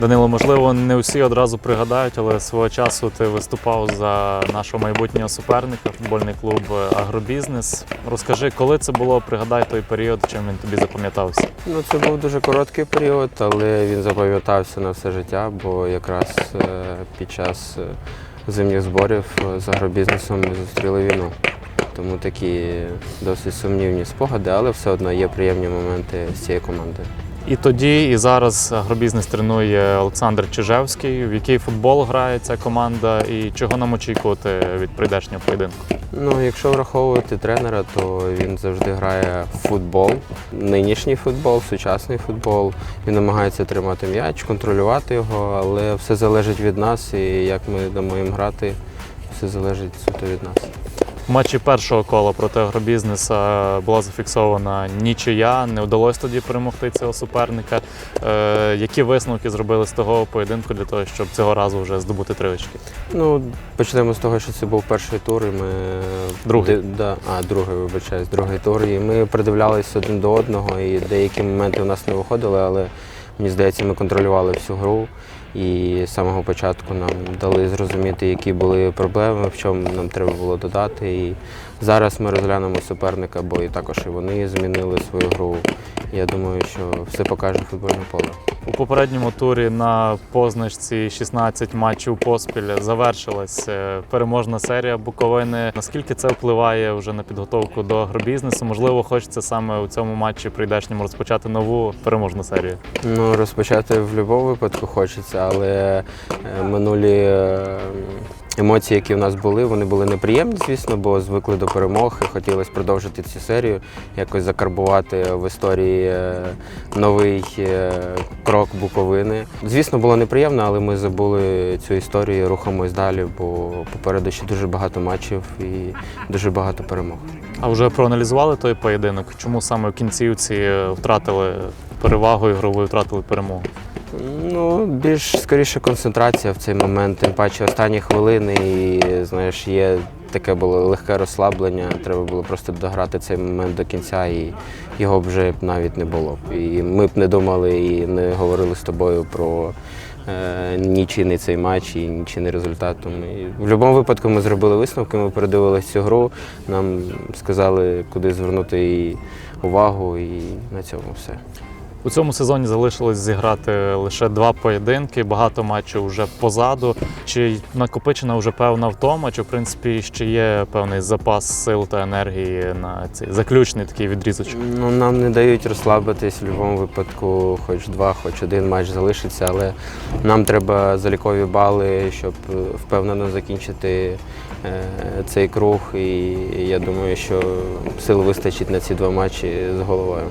Данило, можливо, не всі одразу пригадають, але свого часу ти виступав за нашого майбутнього суперника, футбольний клуб Агробізнес. Розкажи, коли це було, пригадай той період, чим він тобі запам'ятався. Ну, це був дуже короткий період, але він запам'ятався на все життя, бо якраз е, під час е, зимніх зборів е, з агробізнесом ми зустріли війну. Тому такі досить сумнівні спогади, але все одно є приємні моменти з цією командою. І тоді, і зараз агробізнес тренує Олександр Чижевський. В який футбол грає ця команда, і чого нам очікувати від прийдешнього поєдинку? Ну, якщо враховувати тренера, то він завжди грає в футбол, нинішній футбол, сучасний футбол. Він намагається тримати м'яч, контролювати його, але все залежить від нас і як ми дамо їм грати, все залежить суто від нас. В матчі першого кола проти агробізнеса була зафіксована нічия. Не вдалося тоді перемогти цього суперника. Е, які висновки зробили з того поєдинку для того, щоб цього разу вже здобути три очки? Ну, почнемо з того, що це був перший тур, і ми Другий. Ди- да, а, другий, вибачаюсь, другий тур. І ми придивлялись один до одного, і деякі моменти у нас не виходили, але мені здається, ми контролювали всю гру. І з самого початку нам дали зрозуміти, які були проблеми, в чому нам треба було додати. І зараз ми розглянемо суперника, бо і також і вони змінили свою гру. Я думаю, що все покаже футбольне поле. У попередньому турі на позначці 16 матчів поспіль завершилась е, переможна серія Буковини. Наскільки це впливає вже на підготовку до агробізнесу? Можливо, хочеться саме у цьому матчі прийдешньому розпочати нову переможну серію. Ну, розпочати в будь-якому випадку хочеться, але е, минулі е, емоції, які в нас були, вони були неприємні, звісно, бо звикли до перемог і хотілося продовжити цю серію, якось закарбувати в історії е, новий крок Буковини. Звісно, було неприємно, але ми забули цю історію, рухаємось далі, бо попереду ще дуже багато матчів і дуже багато перемог. А вже проаналізували той поєдинок? Чому саме в кінцівці втратили перевагу ігрову втратили перемогу? Ну, більш скоріше концентрація в цей момент, тим паче останні хвилини, і знаєш, є таке було легке розслаблення. Треба було просто дограти цей момент до кінця, і його б вже навіть не було. І ми б не думали і не говорили з тобою про е, нічийний цей матч і нічийний результат. Тому і в будь-якому випадку ми зробили висновки, ми передивилися цю гру, нам сказали, куди звернути її увагу, і на цьому все. У цьому сезоні залишилось зіграти лише два поєдинки, багато матчів вже позаду. Чи накопичена вже певна втома, чи в принципі ще є певний запас сил та енергії на цей заключний такий відрізочок? Ну, нам не дають розслабитись в будь-якому випадку, хоч два, хоч один матч залишиться, але нам треба залікові бали, щоб впевнено закінчити е, цей круг. І я думаю, що сил вистачить на ці два матчі з головою.